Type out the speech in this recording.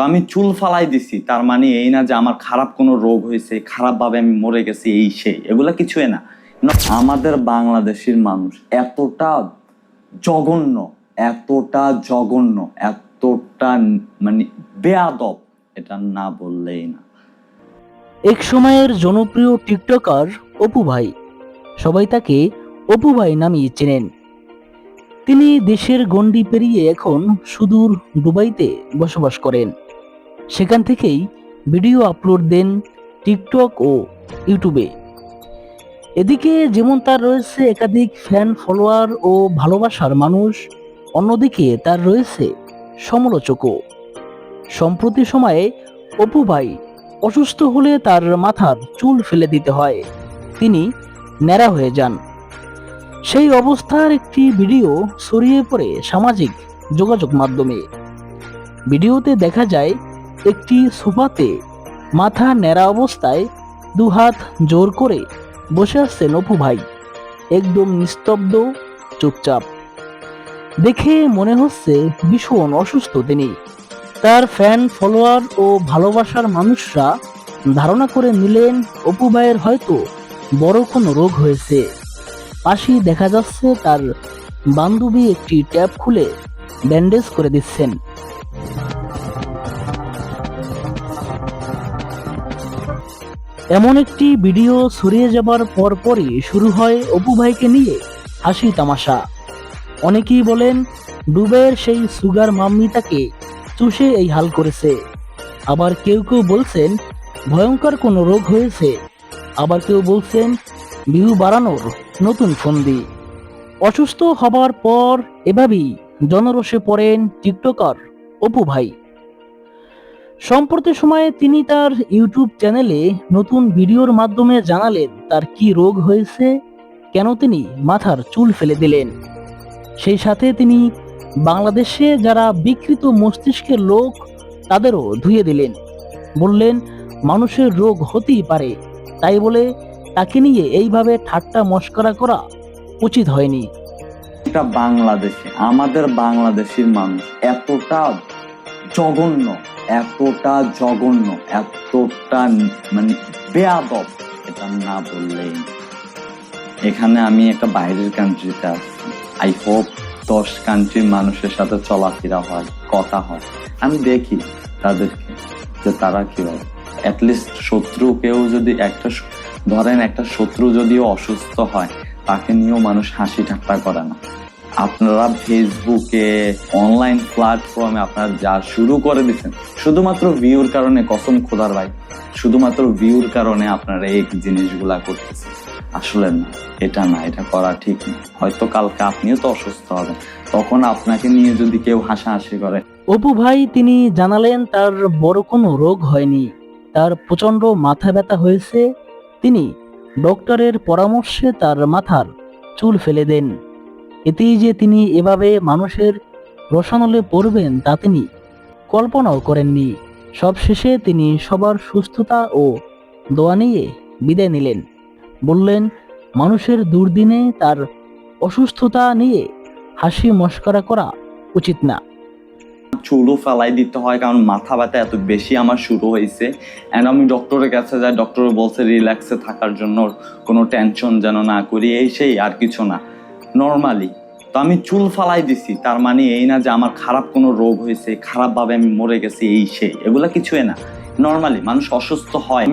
তো আমি চুল ফালাই দিছি, তার মানে এই না যে আমার খারাপ কোনো রোগ হয়েছে খারাপ ভাবে আমি মরে গেছি, এই সেই, এগুলা কিছুই না। আমাদের বাংলাদেশের মানুষ এতটা জঘন্য এতটা জঘন্য, এতটা মানে বেয়াদব, এটা না বললেই না। এক সময়ের জনপ্রিয় টিকটকার অপু ভাই, সবাই তাকে অপু ভাই নামেই চেনেন। তিনি দেশের গণ্ডি পেরিয়ে এখন সুদূর দুবাইতে বসবাস করেন। সেখান থেকেই ভিডিও আপলোড দেন টিকটক ও ইউটিউবে। এদিকে যেমন তার রয়েছে একাধিক ফ্যান ফলোয়ার ও ভালোবাসার মানুষ, অন্যদিকে তার রয়েছে সমালোচকও। সম্প্রতি সময়ে অপু ভাই অসুস্থ হলে তার মাথার চুল ফেলে দিতে হয়। তিনি ন্যাড়া হয়ে যান। সেই অবস্থার একটি ভিডিও ছড়িয়ে পড়ে সামাজিক যোগাযোগ মাধ্যমে। ভিডিওতে দেখা যায় একটি সোফাতে মাথা ন্যাড়া অবস্থায় দুহাত জোর করে বসে আসছেন অপু ভাই। একদম নিস্তব্ধ, চুপচাপ। দেখে মনে হচ্ছে ভীষণ অসুস্থ তিনি। তার ফ্যান ফলোয়ার ও ভালোবাসার মানুষরা ধারণা করে নিলেন অপু ভাইয়ের হয়তো বড় কোনো রোগ হয়েছে। পাশেই দেখা যাচ্ছে তার বান্ধবী একটি ট্যাব খুলে ব্যান্ডেজ করে দিচ্ছেন। এমন একটি ভিডিও ছড়িয়ে যাবার পরপরই শুরু হয় অপু ভাইকে নিয়ে হাসি তামাশা। অনেকেই বলেন, ডুবের সেই সুগার মাম্মি তাকে চুষে এই হাল করেছে। আবার কেউ কেউ বলছেন, ভয়ঙ্কর কোনো রোগ হয়েছে। আবার কেউ বলছেন, বিহু বাড়ানোর নতুন ফন্দি। অসুস্থ হবার পর এভাবেই জনরসে পড়েন টিকটকার অপু ভাই। সম্প্রতি সময়ে তিনি তার ইউটিউব চ্যানেলে নতুন ভিডিওর মাধ্যমে জানালেন তার কি রোগ হয়েছে, কেন তিনি মাথার চুল ফেলে দিলেন। সেই সাথে তিনি বাংলাদেশে যারা বিকৃত মস্তিষ্কের লোক, তাদেরও ধুয়ে দিলেন। বললেন, মানুষের রোগ হতেই পারে। তাই বলে তাকে নিয়ে এইভাবে ঠাট্টা মস্করা করা উচিত হয়নি। এটা বাংলাদেশে, আমাদের বাংলাদেশের মানুষ এতটা জঘন্য। এতটা জঘন্য, এতটা মানে বেয়াদব, এটা না বললেই এখানে আমি একটা বাইরের কান্ট্রিতে আছি আই হোপ দশ কান্ট্রির মানুষের সাথে চলাফেরা হয়, কথা হয়। আমি দেখি তাদেরকে যে তারা কীভাবে অ্যাটলিস্ট শত্রুকেও যদি একটা ধরেন একটা শত্রু যদিও অসুস্থ হয়, তাকে নিয়েও মানুষ হাসি ঠাট্টা করে না। আপনারা ফেসবুকে অনলাইন প্ল্যাটফর্মে আপনারা যা শুরু করে দিচ্ছেন শুধুমাত্র ভিউর কারণে, কসম খোদার ভাই, শুধুমাত্র ভিউর কারণে আপনারা এই জিনিসগুলা করতেছেন। আসলে না, এটা না, এটা করা ঠিক না। হয়তো কালকে আপনিও তো অসুস্থ হবেন। তখন আপনাকে নিয়ে যদি কেউ হাসাহাসি করে। অপু ভাই, তিনি জানালেন তার বড় কোনো রোগ হয়নি। তার প্রচণ্ড মাথা ব্যথা হয়েছে। তিনি ডক্টরের পরামর্শে তার মাথার চুল ফেলে দেন। এতেই যে তিনি এভাবে মানুষের রসানলে পড়বেন তা তিনি কল্পনাও করেননি। সবশেষে তিনি সবার সুস্থতা ও দোয়া নিয়ে বিদায় নিলেন। বললেন, মানুষের দুর্দিনে তার অসুস্থতা নিয়ে হাসি মস্করা করা উচিত না। চুলও ফেলাই দিতে হয়, কারণ মাথা ব্যথা এত বেশি আমার শুরু হয়েছে। অ্যান্ড আমি ডক্টরের কাছে যাই ডক্টর বলছে রিল্যাক্সে থাকার জন্য কোনো টেনশন যেন না করি। এই সেই আর কিছু না। নর্মালি তো আমি চুল ফালাই দিছি, তার মানে এই না যে আমার খারাপ কোনো রোগ হয়েছে, খারাপভাবে আমি মরে গেছি, এই সেই, এগুলা কিছুই না। নর্মালি মানুষ অসুস্থ হয়।